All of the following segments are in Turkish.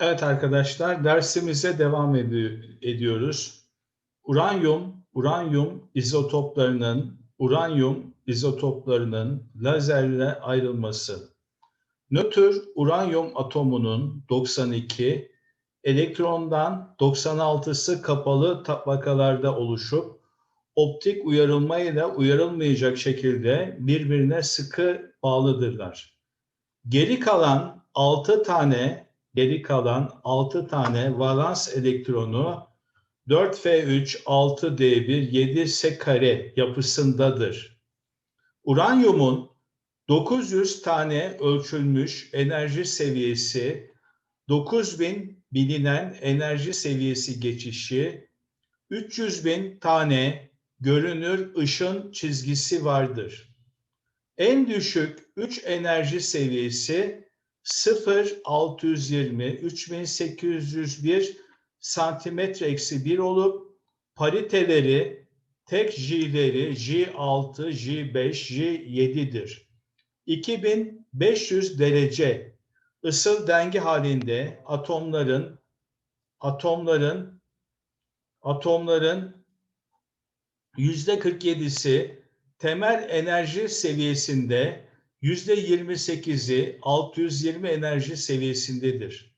Evet arkadaşlar dersimize devam edi- ediyoruz. Uranyum, uranyum izotoplarının, uranyum izotoplarının lazerle ayrılması. Nötr uranyum atomunun 92, elektrondan 96'sı kapalı tabakalarda oluşup optik uyarılma ile uyarılmayacak şekilde birbirine sıkı bağlıdırlar. Geri kalan 6 tane geri kalan 6 tane valans elektronu 4F3, 6D1, 7S kare yapısındadır. Uranyumun 900 tane ölçülmüş enerji seviyesi, 9000 bilinen enerji seviyesi geçişi, 300 bin tane görünür ışın çizgisi vardır. En düşük 3 enerji seviyesi 0,620, 3801 santimetre eksi 1 olup pariteleri tek J'leri J6, J5, J7'dir. 2500 derece ısıl denge halinde atomların atomların atomların yüzde 47'si temel enerji seviyesinde 28'i 620 enerji seviyesindedir.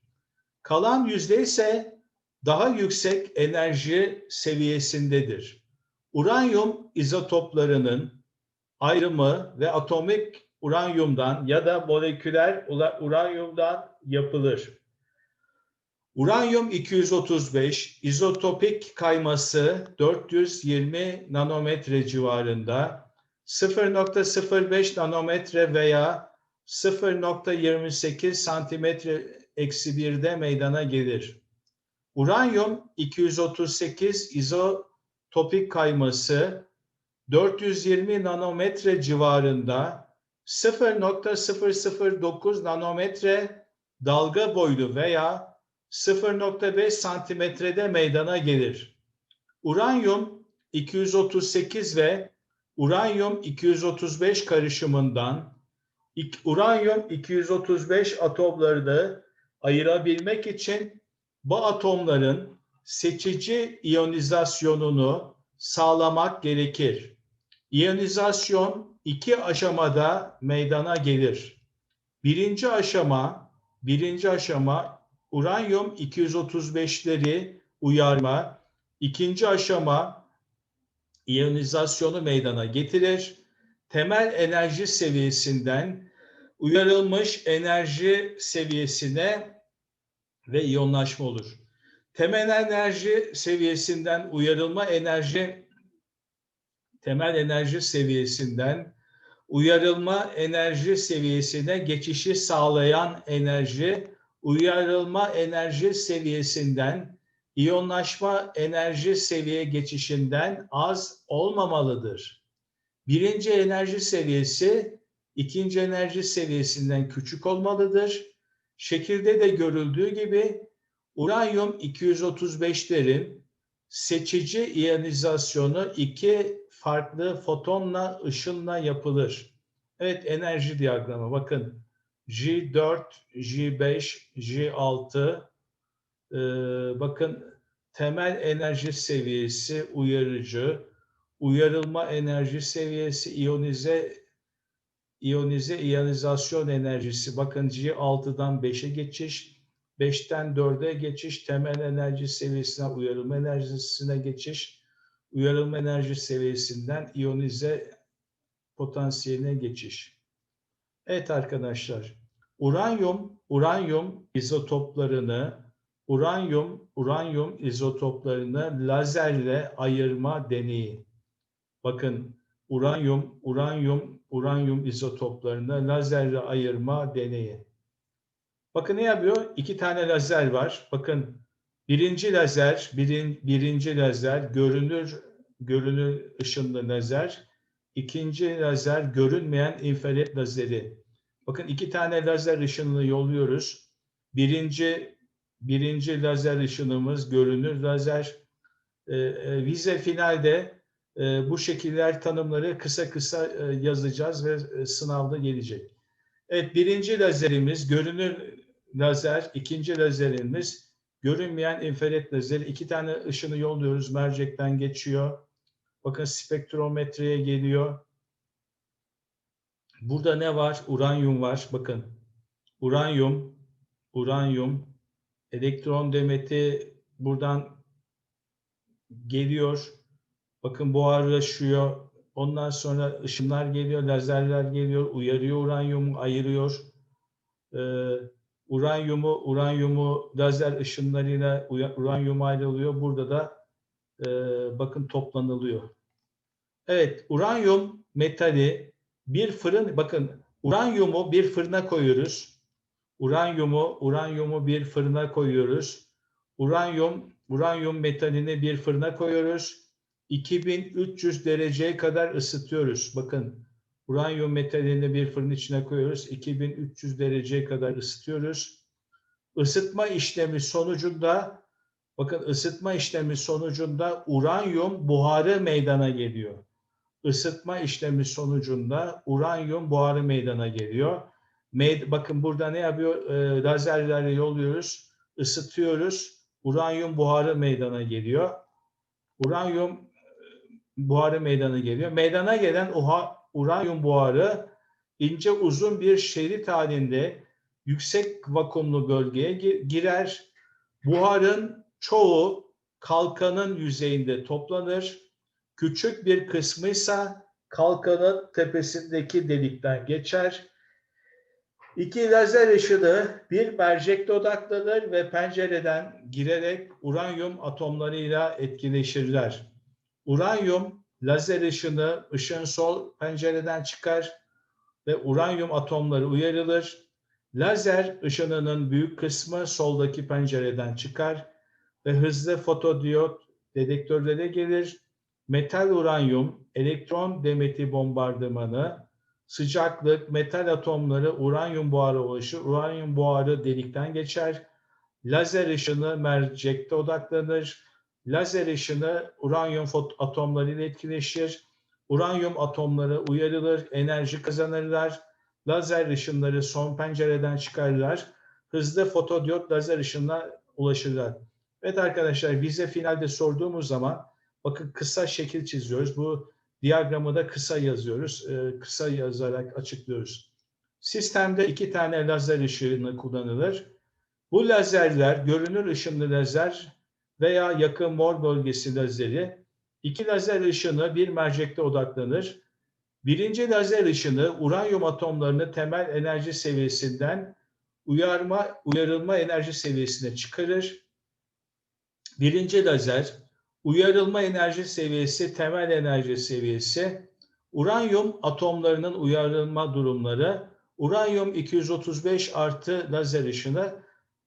Kalan yüzde ise daha yüksek enerji seviyesindedir. Uranyum izotoplarının ayrımı ve atomik uranyumdan ya da moleküler uranyumdan yapılır. Uranyum 235 izotopik kayması 420 nanometre civarında 0.05 nanometre veya 0.28 santimetre eksi birde meydana gelir. Uranyum 238 izotopik kayması 420 nanometre civarında 0.009 nanometre dalga boylu veya 0.5 santimetrede meydana gelir. Uranyum 238 ve uranyum 235 karışımından uranyum 235 atomlarını ayırabilmek için bu atomların seçici iyonizasyonunu sağlamak gerekir. İyonizasyon iki aşamada meydana gelir. Birinci aşama, birinci aşama uranyum 235'leri uyarma, ikinci aşama iyonizasyonu meydana getirir. Temel enerji seviyesinden uyarılmış enerji seviyesine ve iyonlaşma olur. Temel enerji seviyesinden uyarılma enerji temel enerji seviyesinden uyarılma enerji seviyesine geçişi sağlayan enerji uyarılma enerji seviyesinden iyonlaşma enerji seviye geçişinden az olmamalıdır. Birinci enerji seviyesi ikinci enerji seviyesinden küçük olmalıdır. Şekilde de görüldüğü gibi uranyum 235'lerin seçici iyonizasyonu iki farklı fotonla, ışınla yapılır. Evet enerji diyagramı bakın. J4, J5, J6 ee, bakın temel enerji seviyesi uyarıcı, uyarılma enerji seviyesi iyonize iyonize iyonizasyon enerjisi. Bakın J6'dan 5'e geçiş, 5'ten 4'e geçiş, temel enerji seviyesine uyarılma enerjisine geçiş, uyarılma enerji seviyesinden iyonize potansiyeline geçiş. Evet arkadaşlar, uranyum, uranyum izotoplarını, uranyum, uranyum izotoplarını lazerle ayırma deneyi. Bakın, uranyum, uranyum, uranyum izotoplarını lazerle ayırma deneyi. Bakın ne yapıyor? İki tane lazer var. Bakın birinci lazer, birin, birinci lazer görünür görünür ışınlı lazer. İkinci lazer görünmeyen infrared lazeri. Bakın iki tane lazer ışınını yolluyoruz. Birinci birinci lazer ışınımız görünür lazer. Ee, e, vize finalde e, bu şekiller tanımları kısa kısa e, yazacağız ve e, sınavda gelecek. Evet birinci lazerimiz görünür lazer, ikinci lazerimiz görünmeyen infrared lazeri. İki tane ışını yolluyoruz. Mercekten geçiyor. Bakın spektrometreye geliyor. Burada ne var? Uranyum var. Bakın. Uranyum, uranyum, elektron demeti buradan geliyor. Bakın buharlaşıyor. Ondan sonra ışınlar geliyor, lazerler geliyor, uyarıyor uranyumu, ayırıyor. Ee, uranyumu, uranyumu lazer ışınlarıyla uranyum ayrılıyor. Burada da e, bakın toplanılıyor. Evet, uranyum metali bir fırın, bakın uranyumu bir fırına koyuyoruz. Uranyumu, uranyumu bir fırına koyuyoruz. Uranyum, uranyum metalini bir fırına koyuyoruz. 2300 dereceye kadar ısıtıyoruz. Bakın uranyum metalini bir fırın içine koyuyoruz. 2300 dereceye kadar ısıtıyoruz. Isıtma işlemi sonucunda bakın ısıtma işlemi sonucunda uranyum buharı meydana geliyor. Isıtma işlemi sonucunda uranyum buharı meydana geliyor. Bakın burada ne yapıyor? E, lazerlerle yolluyoruz, ısıtıyoruz. Uranyum buharı meydana geliyor. Uranyum e, buharı meydana geliyor. Meydana gelen uha, uranyum buharı ince uzun bir şerit halinde yüksek vakumlu bölgeye gi- girer. Buharın çoğu kalkanın yüzeyinde toplanır. Küçük bir kısmıysa kalkanın tepesindeki delikten geçer. İki lazer ışını bir mercekte odaklanır ve pencereden girerek uranyum atomlarıyla etkileşirler. Uranyum lazer ışını ışın sol pencereden çıkar ve uranyum atomları uyarılır. Lazer ışınının büyük kısmı soldaki pencereden çıkar ve hızlı fotodiyot dedektörlere gelir. Metal uranyum elektron demeti bombardımanı sıcaklık, metal atomları uranyum buharı ulaşır. Uranyum buharı delikten geçer. Lazer ışını mercekte odaklanır. Lazer ışını uranyum fot- atomlarıyla etkileşir. Uranyum atomları uyarılır, enerji kazanırlar. Lazer ışınları son pencereden çıkarırlar. Hızlı fotodiyot lazer ışınına ulaşırlar. Evet arkadaşlar vize finalde sorduğumuz zaman bakın kısa şekil çiziyoruz. Bu diyagramı da kısa yazıyoruz. Ee, kısa yazarak açıklıyoruz. Sistemde iki tane lazer ışını kullanılır. Bu lazerler görünür ışınlı lazer veya yakın mor bölgesi lazeri. İki lazer ışını bir mercekte odaklanır. Birinci lazer ışını uranyum atomlarını temel enerji seviyesinden uyarma uyarılma enerji seviyesine çıkarır. Birinci lazer uyarılma enerji seviyesi, temel enerji seviyesi, uranyum atomlarının uyarılma durumları, uranyum 235 artı lazer ışını.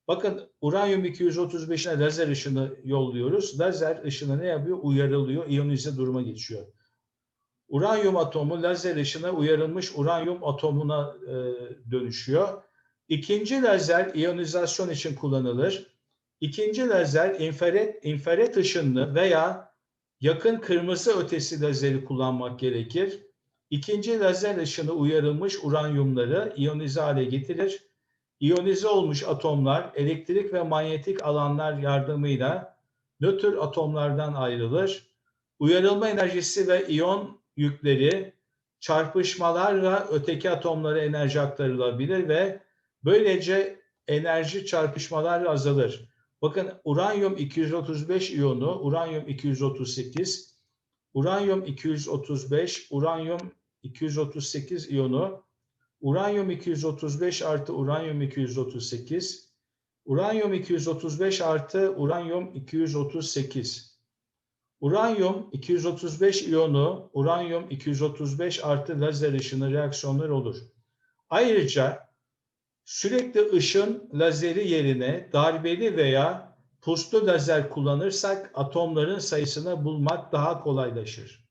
Bakın uranyum 235'ine lazer ışını yolluyoruz. Lazer ışını ne yapıyor? Uyarılıyor, iyonize duruma geçiyor. Uranyum atomu lazer ışına uyarılmış uranyum atomuna e, dönüşüyor. İkinci lazer iyonizasyon için kullanılır. İkinci lazer infrared, infrared ışınlı veya yakın kırmızı ötesi lazeri kullanmak gerekir. İkinci lazer ışını uyarılmış uranyumları iyonize hale getirir. İyonize olmuş atomlar elektrik ve manyetik alanlar yardımıyla nötr atomlardan ayrılır. Uyarılma enerjisi ve iyon yükleri çarpışmalarla öteki atomlara enerji aktarılabilir ve böylece enerji çarpışmalarla azalır. Bakın uranyum 235 iyonu, uranyum 238, uranyum 235, uranyum 238 iyonu, uranyum 235 artı uranyum 238, uranyum 235 artı uranyum 238. Uranyum 235 iyonu, uranyum 235 artı lazer ışını reaksiyonları olur. Ayrıca Sürekli ışın lazeri yerine darbeli veya puslu lazer kullanırsak atomların sayısını bulmak daha kolaylaşır.